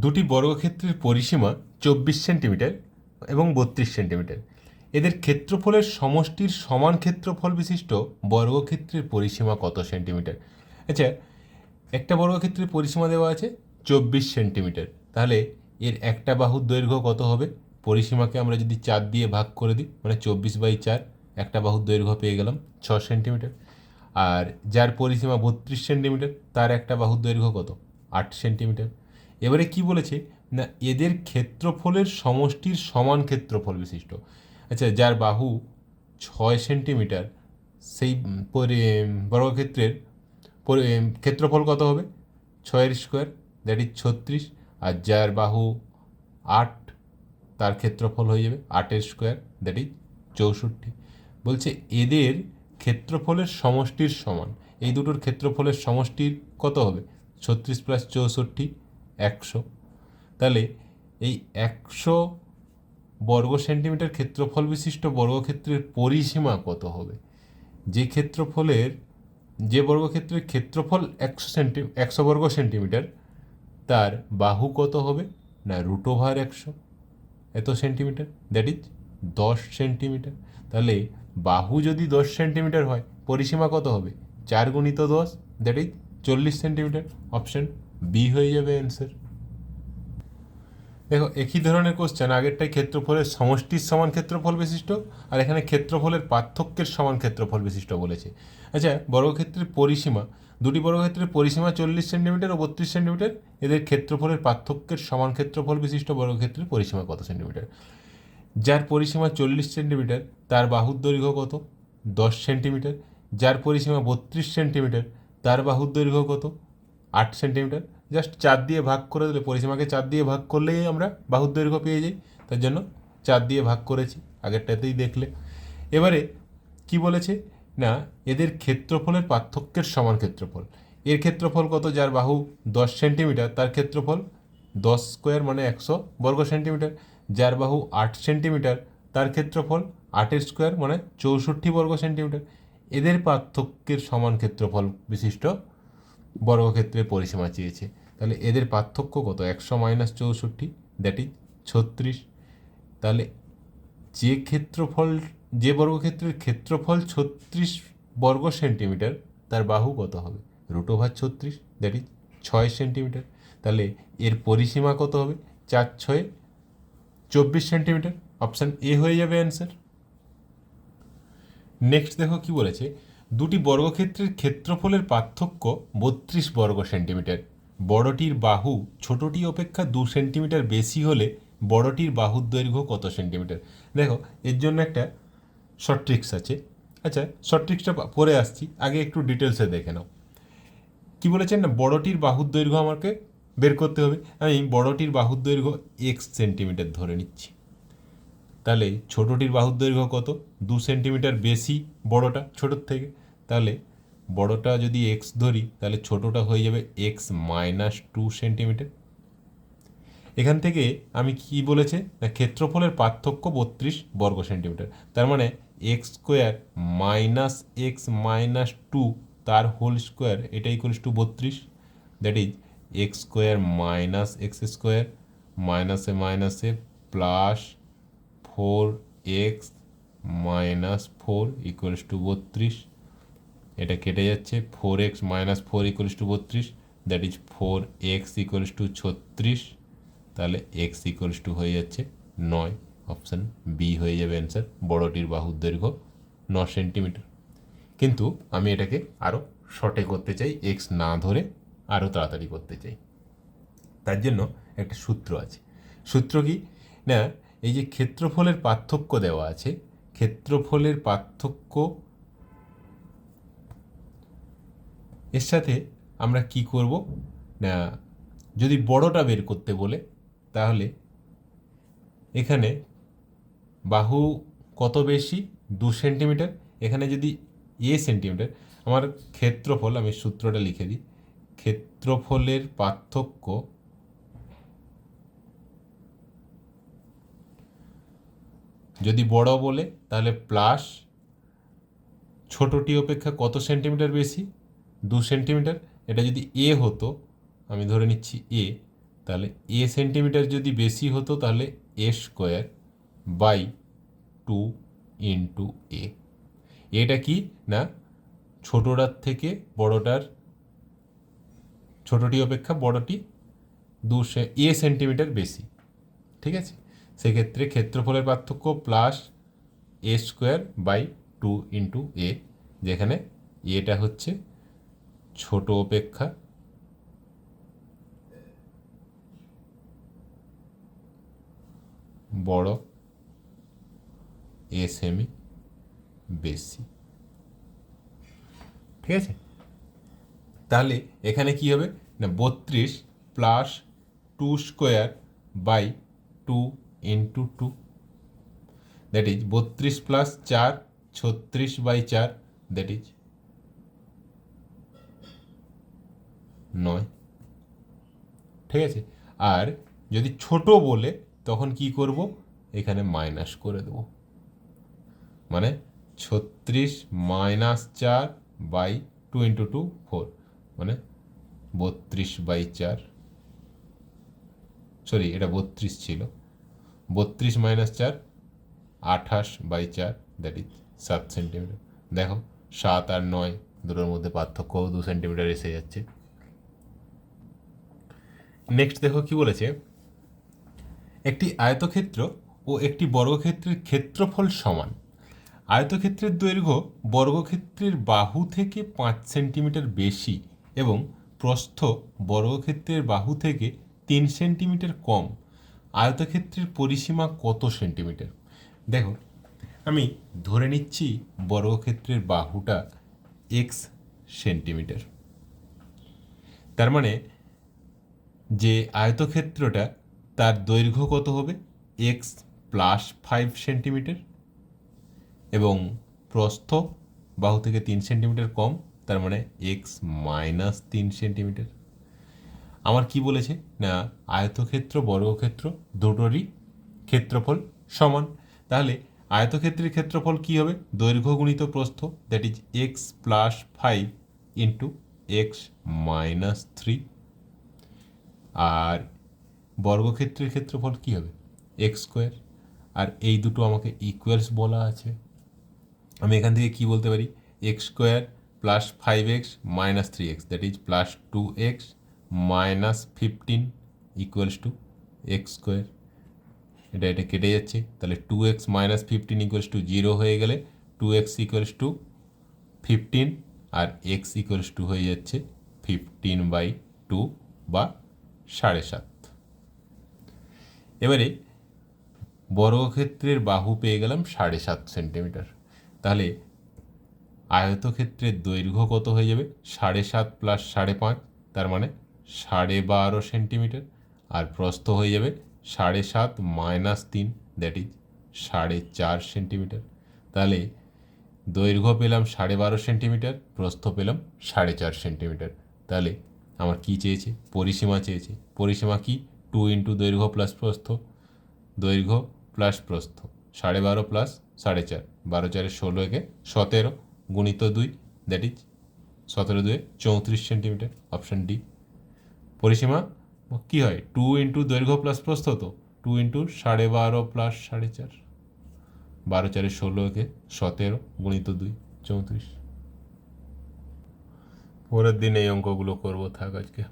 দুটি বর্গক্ষেত্রের পরিসীমা চব্বিশ সেন্টিমিটার এবং বত্রিশ সেন্টিমিটার। এদের ক্ষেত্রফলের সমষ্টির সমান ক্ষেত্রফল বিশিষ্ট বর্গক্ষেত্রের পরিসীমা কত সেন্টিমিটার? আচ্ছা একটা বর্গক্ষেত্রের পরিসীমা দেওয়া আছে চব্বিশ সেন্টিমিটার। তাহলে এর একটা বাহুর দৈর্ঘ্য কত হবে? পরিসীমাকে আমরা যদি চার দিয়ে ভাগ করে দিই মানে চব্বিশ বাই চার, একটা বাহুর দৈর্ঘ্য পেয়ে গেলাম ছ সেন্টিমিটার। আর যার পরিসীমা বত্রিশ সেন্টিমিটার, তার একটা বাহুর দৈর্ঘ্য কত? আট সেন্টিমিটার। এবারে কি বলেছে? না, এদের ক্ষেত্রফলের সমষ্টির সমান ক্ষেত্রফল বিশিষ্ট। আচ্ছা যার বাহু ছয় সেন্টিমিটার, সেই বর্গক্ষেত্রের ক্ষেত্রফল কত হবে? ছয়ের স্কোয়ার, দ্যাট ইজ ছত্রিশ। আর যার বাহু আট, তার ক্ষেত্রফল হয়ে যাবে আটের স্কোয়ার, দ্যাট ইজ চৌষট্টি। বলছে, এদের ক্ষেত্রফলের সমষ্টির সমান। এই দুটোর ক্ষেত্রফলের সমষ্টির কত হবে? ছত্রিশ প্লাস চৌষট্টি একশো। তাহলে এই একশো বর্গ সেন্টিমিটার ক্ষেত্রফল বিশিষ্ট বর্গক্ষেত্রের পরিসীমা কত হবে? যে ক্ষেত্রফলের, যে বর্গক্ষেত্রের ক্ষেত্রফল একশো সেন্টি, একশো বর্গ সেন্টিমিটার, তার বাহু কত হবে? না, রুট ওভার একশো। এত সেন্টিমিটার? দ্যাট ইজ দশ সেন্টিমিটার। তাহলে বাহু যদি দশ সেন্টিমিটার হয়, পরিসীমা কত হবে? চার গুণিত দশ দ্যাট ইজ চল্লিশ সেন্টিমিটার। অপশন বি হয়ে যাবে অ্যান্সার দেখো, একই ধরনের কোশ্চেন আগেরটাই ক্ষেত্রফলের সমষ্টির সমান ক্ষেত্রফল বিশিষ্ট, আর এখানে ক্ষেত্রফলের পার্থক্যের সমান ক্ষেত্রফল বিশিষ্ট বলেছে। আচ্ছা বর্গক্ষেত্রের পরিসীমা, দুটি বর্গক্ষেত্রের পরিসীমা চল্লিশ সেন্টিমিটার ও বত্রিশ সেন্টিমিটার এদের ক্ষেত্রফলের পার্থক্যের সমান ক্ষেত্রফল বিশিষ্ট বর্গক্ষেত্রের পরিসীমা কত সেন্টিমিটার যার পরিসীমা চল্লিশ সেন্টিমিটার তার বাহুর দৈর্ঘ্য কত? দশ সেন্টিমিটার যার পরিসীমা বত্রিশ সেন্টিমিটার তার বাহুর দৈর্ঘ্য কত? আট সেন্টিমিটার জাস্ট চার দিয়ে ভাগ করে দিলে, পরিসীমাকে চার দিয়ে ভাগ করলেই আমরা বাহুর দৈর্ঘ্য পেয়ে যাই, তার জন্য চার দিয়ে ভাগ করেছি, আগেরটাতেই দেখলে। এবারে কি বলেছে? না, এদের ক্ষেত্রফলের পার্থক্যের সমান ক্ষেত্রফল। এর ক্ষেত্রফল কত? যার বাহু দশ সেন্টিমিটার, তার ক্ষেত্রফল দশ স্কোয়ার মানে একশো বর্গ সেন্টিমিটার। যার বাহু আট সেন্টিমিটার, তার ক্ষেত্রফল আটের স্কোয়ার মানে চৌষট্টি বর্গ সেন্টিমিটার। এদের পার্থক্যের সমান ক্ষেত্রফল বিশিষ্ট বর্গক্ষেত্রের পরিসীমা চেয়েছে। তাহলে এদের পার্থক্য কত? একশো মাইনাস চৌষট্টি দ্যাট ইজ ছত্রিশ। তাহলে যে ক্ষেত্রফল, যে বর্গক্ষেত্রের ক্ষেত্রফল ছত্রিশ বর্গ সেন্টিমিটার তার বাহু কত হবে? রুট ওভার ছত্রিশ দ্যাট ইজ ছয় সেন্টিমিটার তাহলে এর পরিসীমা কত হবে? চার ছয়ে, চব্বিশ সেন্টিমিটার অপশান এ হয়ে যাবে অ্যান্সার নেক্সট দেখো কি বলেছে, দুটি বর্গক্ষেত্রের ক্ষেত্রফলের পার্থক্য বত্রিশ বর্গ সেন্টিমিটার বড়টির বাহু ছোটটি অপেক্ষা দু সেন্টিমিটার বেশি হলে বড়টির বাহুর দৈর্ঘ্য কত সেন্টিমিটার? দেখো, এর জন্য একটা শর্ট ট্রিক্স আছে। আচ্ছা শর্ট ট্রিক্সটা পরে আসছি। আগে একটু ডিটেলসে দেখে নাও। কি বলেছেন না? বড়টির বাহুর দৈর্ঘ্য আমাকে বের করতে হবে। আমি বড়টির বাহুর দৈর্ঘ্য এক্স সেন্টিমিটার ধরে নিচ্ছি। তাহলে ছোটোটির বাহুর দৈর্ঘ্য কত? দু সেন্টিমিটার বেশি বড়টা ছোটোর থেকে। তাহলে বড়টা যদি এক্স ধরি, তাহলে ছোটোটা হয়ে যাবে এক্স মাইনাস টু সেন্টিমিটার এখান থেকে আমি কি বলেছে? না, ক্ষেত্রফলের পার্থক্য বত্রিশ বর্গ সেন্টিমিটার তার মানে x square minus x minus two তার হোল স্কোয়ার এটা ইকুয়ালস টু বত্রিশ। That is x square minus x square মাইনাসে মাইনাসে plus four x minus four equals to বত্রিশ। এটা কেটে যাচ্ছে। Four x minus four equals to বত্রিশ that is four x equals to ছত্রিশ, তাহলে এক্স ইকুয়ালস টু হয়ে যাচ্ছে নয়। অপশান বি হয়ে যাবে অ্যান্সার বড়টির বাহুর দৈর্ঘ্য ন সেন্টিমিটার কিন্তু আমি এটাকে আরও শর্টে করতে চাই এক্স না ধরে আরও তাড়াতাড়ি করতে চাই। তার জন্য একটা সূত্র আছে। সূত্র কি? না, এই যে ক্ষেত্রফলের পার্থক্য দেওয়া আছে, ক্ষেত্রফলের পার্থক্য এর সাথে আমরা কি করব? না, যদি বড়টা বের করতে বলে, তাহলে এখানে বাহু কত বেশি? দু সেন্টিমিটার। এখানে যদি এ সেন্টিমিটার, আমার ক্ষেত্রফল, আমি সূত্রটা লিখে দিই। ক্ষেত্রফলের পার্থক্য যদি বড় বলে, তাহলে প্লাস ছোটটি অপেক্ষা কত সেন্টিমিটার বেশি? দু সেন্টিমিটার, এটা যদি এ হতো, আমি ধরে নিচ্ছি এ তাহলে এ সেন্টিমিটার যদি বেশি হতো, তাহলে a square by two into a এটা কি? না, ছোটোটার থেকে বড়টার, ছোটোটি অপেক্ষা বড়টি দু এ সেন্টিমিটার বেশি। ঠিক আছে? সেক্ষেত্রে ক্ষেত্রফলের পার্থক্য plus a square by two into a যেখানে এটা হচ্ছে ছোট অপেক্ষা। বড় এ সেমি বেশি। ঠিক আছে? তাহলে এখানে কি হবে? না, বত্রিশ plus two square by two into two. That is বত্রিশ প্লাস চার, ছত্রিশ বাই চার, দ্যাট ইজ নয়। ঠিক আছে? আর যদি ছোট বলে, তখন কি করব? এখানে মাইনাস করে দেব। মানে ছত্রিশ মাইনাস চার by two into two four মানে বত্রিশ বাই চার। সরি এটা বত্রিশ ছিল। বত্রিশ মাইনাস চার, আঠাশ বাই চার দ্যাট ইজ সাত সেন্টিমিটার দেখো, সাত আর নয়, দুটোর মধ্যে পার্থক্য দু সেন্টিমিটার এসে যাচ্ছে। নেক্সট দেখো কি বলেছে। একটি আয়তক্ষেত্র ও একটি বর্গক্ষেত্রের ক্ষেত্রফল সমান। আয়তক্ষেত্রের দৈর্ঘ্য বর্গক্ষেত্রের বাহু থেকে পাঁচ সেন্টিমিটার বেশি এবং প্রস্থ বর্গক্ষেত্রের বাহু থেকে তিন সেন্টিমিটার কম। আয়তক্ষেত্রের পরিসীমা কত সেন্টিমিটার? দেখো, আমি ধরে নিচ্ছি বর্গক্ষেত্রের বাহুটা এক্স সেন্টিমিটার। তার মানে যে আয়তক্ষেত্রটা তার দৈর্ঘ্য কত হবে? এক্স প্লাস ফাইভ সেন্টিমিটার এবং প্রস্থ বাহু থেকে তিন সেন্টিমিটার কম, তার মানে এক্স মাইনাস তিন সেন্টিমিটার আমার কি বলেছে? না, আয়তক্ষেত্র, বর্গক্ষেত্র দুটোরই ক্ষেত্রফল সমান। তাহলে আয়তক্ষেত্রের ক্ষেত্রফল কি হবে? দৈর্ঘ্য গুণিত প্রস্থ that is x plus five into x minus three আর বর্গক্ষেত্রের ক্ষেত্রফল কি হবে? এক্স স্কোয়ার আর এই দুটো আমাকে ইকুয়ালস বলা আছে। আমি এখান থেকে কি বলতে পারি? X square plus five x minus three x that is plus two x minus fifteen equals to x square এটা এটা কেটে যাচ্ছে। তাহলে two x minus fifteen equals to zero হয়ে গেলে two x equals to fifteen R x equals to হয়ে যাচ্ছে fifteen by two বা সাড়ে সাত। এবারে বর্গক্ষেত্রের বাহু পেয়ে গেলাম সাড়ে সাত সেন্টিমিটার। তাহলে আয়তক্ষেত্রের দৈর্ঘ্য কত হয়ে যাবে? সাড়ে সাত প্লাস সাড়ে পাঁচ, তার মানে সাড়ে বারো সেন্টিমিটার। আর প্রস্থ হয়ে যাবে সাড়ে সাত মাইনাস তিন দ্যাট ইজ সাড়ে চার সেন্টিমিটার। তাহলে দৈর্ঘ্য পেলাম সাড়ে বারো সেন্টিমিটার, প্রস্থ পেলাম সাড়ে চার সেন্টিমিটার। তাহলে আমার কি চেয়েছে? পরিসীমা চেয়েছে। পরিসীমা কি? টু ইন্টু দৈর্ঘ্য প্লাস প্রস্থ। দৈর্ঘ্য প্লাস প্রস্থ। সাড়ে বারো প্লাস সাড়ে চার। বারো চারে ষোলো একে সতেরো গুণিত দুই দ্যাট ইজ সতেরো দুয়ে চৌত্রিশ সেন্টিমিটার অপশান ডি পরিসীমা কী হয়? টু ইন্টু দৈর্ঘ্য প্লাস প্রস্থ তো? টু ইন্টু সাড়ে বারো প্লাস সাড়ে চার। বারো চারে ষোলো একে সতেরো গুণিত দুই, চৌত্রিশ। পরের দিন এই অঙ্কগুলো করব থাক আজকে